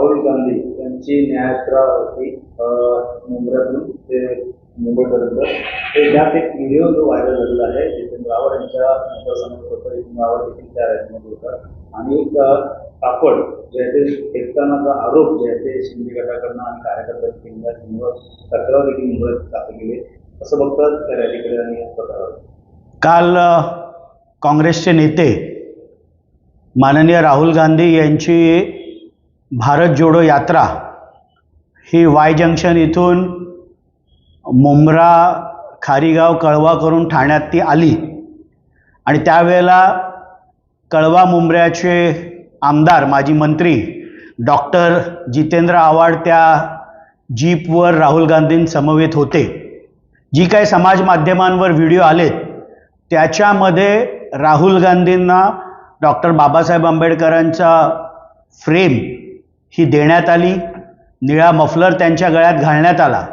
राहुल गांधी यांची न्यायात्रा होती मुंबईतून ते मुंबईपर्यंत ते त्यात एक व्हिडिओ जो व्हायरल झालेला आहे जितेंद्र आव्हाड यांच्या मतदारसंघात होता जितेंद्र आव्हाड देखील त्या रॅलीमध्ये होता आणि एक कापड जे आहे ते फेकतानाचा आरोप जे आहे ते शिंदे गटाकडनं आणि कार्यकर्त्यांनी केलेला आहे. तक्रार देखील मुंबईत दाखल केली असं बघतात त्या रॅलीकडे आणि प्रकारावर काल काँग्रेसचे नेते माननीय राहुल गांधी यांची भारत जोडो यात्रा ही वाय जंक्शन इथून मुंब्रा खारीगाव कळवा करून ठाण्यात ती आली. आणि त्यावेळेला कळवा मुंब्र्याचे आमदार माजी मंत्री डॉक्टर जितेंद्र आव्हाड त्या जीपवर राहुल गांधींसमवेत होते. जी काही समाज माध्यमांवर व्हिडिओ आलेत त्याच्यामध्ये राहुल गांधींना डॉक्टर बाबासाहेब आंबेडकरांचा फ्रेम ही देण्यात आली. निळा मफलर त्यांच्या गळ्यात घालण्यात आला.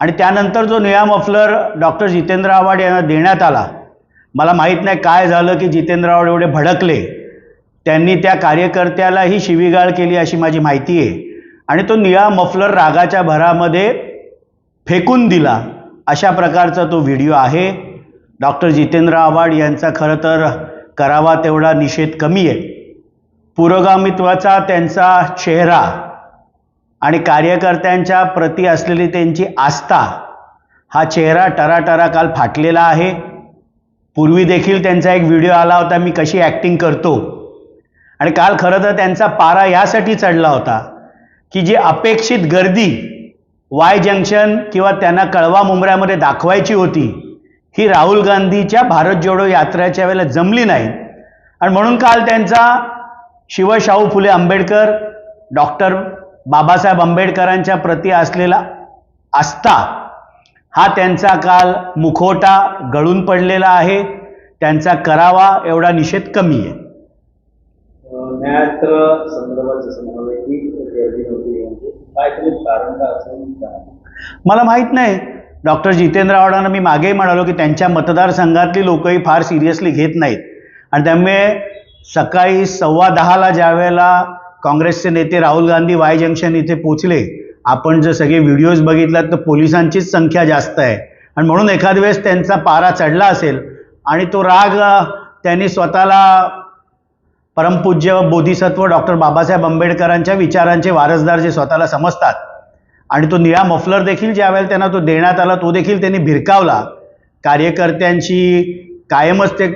आणि त्यानंतर जो निळा मफलर डॉक्टर जितेंद्र आव्हाड यांना देण्यात आला मला माहीत नाही काय झालं की जितेंद्र आव्हाड एवढे भडकले. त्यांनी त्या कार्यकर्त्यालाही शिवीगाळ केली अशी माझी माहिती आहे. आणि तो निळा मफलर रागाच्या भरामध्ये फेकून दिला. अशा प्रकारचा तो व्हिडिओ आहे. डॉक्टर जितेंद्र आव्हाड यांचा खरं तर करावा तेवढा निषेध कमी आहे. पुरोगामित्वाचा त्यांचा चेहरा आणि कार्यकर्त्यांच्या प्रती असलेली त्यांची आस्था हा चेहरा टराटरा काल फाटलेला आहे. पूर्वी देखील त्यांचा एक व्हिडिओ आला होता मी कशी ॲक्टिंग करतो. आणि काल खरं तर त्यांचा पारा यासाठी चढला होता की जी अपेक्षित गर्दी वाय जंक्शन किंवा त्यांना कळवा मुंबऱ्यामध्ये दाखवायची होती ही राहुल गांधीच्या भारत जोडो यात्रेच्या वेळेला जमली नाही. आणि म्हणून काल त्यांचा शिवशाहू फुले आंबेडकर डॉक्टर बाबासाहेब आंबेडकरांच्या प्रती असलेला आस्था हा त्यांचा काल मुखवटा गळून पडलेला आहे. त्यांचा करावा एवढा निषेध कमी आहे. मला माहीत नाही. डॉक्टर जितेंद्र आव्हाडांना मी मागेही म्हणालो की त्यांच्या मतदारसंघातली लोकही फार सिरियसली घेत नाहीत. आणि त्यामुळे सकाळी सव्वा दहाला ज्या वेळेला काँग्रेसचे नेते राहुल गांधी वाय जंक्शन इथे पोचले आपण जर सगळे व्हिडिओज बघितलात तर पोलिसांचीच संख्या जास्त आहे. आणि म्हणून एखाद वेळेस त्यांचा पारा चढला असेल आणि तो राग त्यांनी स्वतःला परमपूज्य बोधिसत्व डॉक्टर बाबासाहेब आंबेडकरांच्या विचारांचे वारसदार जे स्वतःला समजतात. आणि तो निळा मफलर देखील ज्या वेळेला त्यांना तो देण्यात आला तो देखील त्यांनी भिरकावला. कार्यकर्त्यांची कायमच ते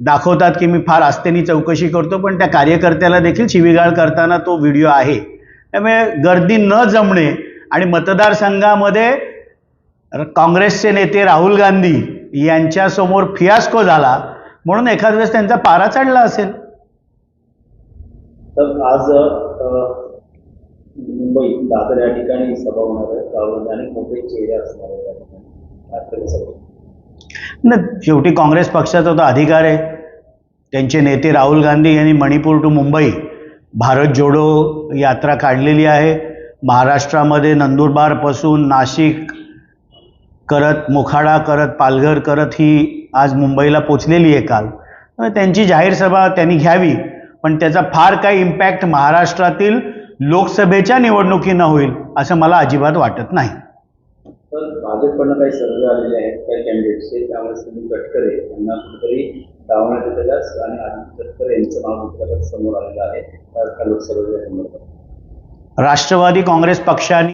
दाखवतात की मी फार आस्थेनी चौकशी करतो पण त्या कार्यकर्त्याला देखील शिवीगाळ करताना तो व्हिडिओ आहे. त्यामुळे गर्दी न जमणे आणि मतदारसंघामध्ये काँग्रेसचे नेते राहुल गांधी यांच्यासमोर फियास्को झाला म्हणून एखाद वेळेस त्यांचा पारा चढला असेल. तर आज मुंबई दादर या ठिकाणी सभा होणार आहे. राहुल गांधी मोठे चेहरे असणार आहे या ठिकाणी आजकाल सभा न शेवटी काँग्रेस पक्षाचा तो अधिकार आहे. त्यांचे नेते राहुल गांधी यांनी मणिपूर टू मुंबई भारत जोडो यात्रा काढलेली आहे. महाराष्ट्रामध्ये नंदुरबारपासून नाशिक करत मोखाडा करत पालघर करत ही आज मुंबईला पोचलेली आहे काल. त्यांची जाहीर सभा त्यांनी घ्यावी पण त्याचा फार काही इम्पॅक्ट महाराष्ट्रातील लोकसभेच्या निवडणुकीनं होईल असं मला अजिबात वाटत नाही. तर भाजपकडनं काही सर्वे आलेले आहेत काही कॅन्डिडेट्सचे त्यामुळे सुनील तटकरे यांना कुठेतरी डावण्यात येतेलाच आणि आदित्य तटकरे यांचं नाव घेतलं समोर आलेलं आहे. लोकसभेच्या संदर्भात. राष्ट्रवादी काँग्रेस पक्षाने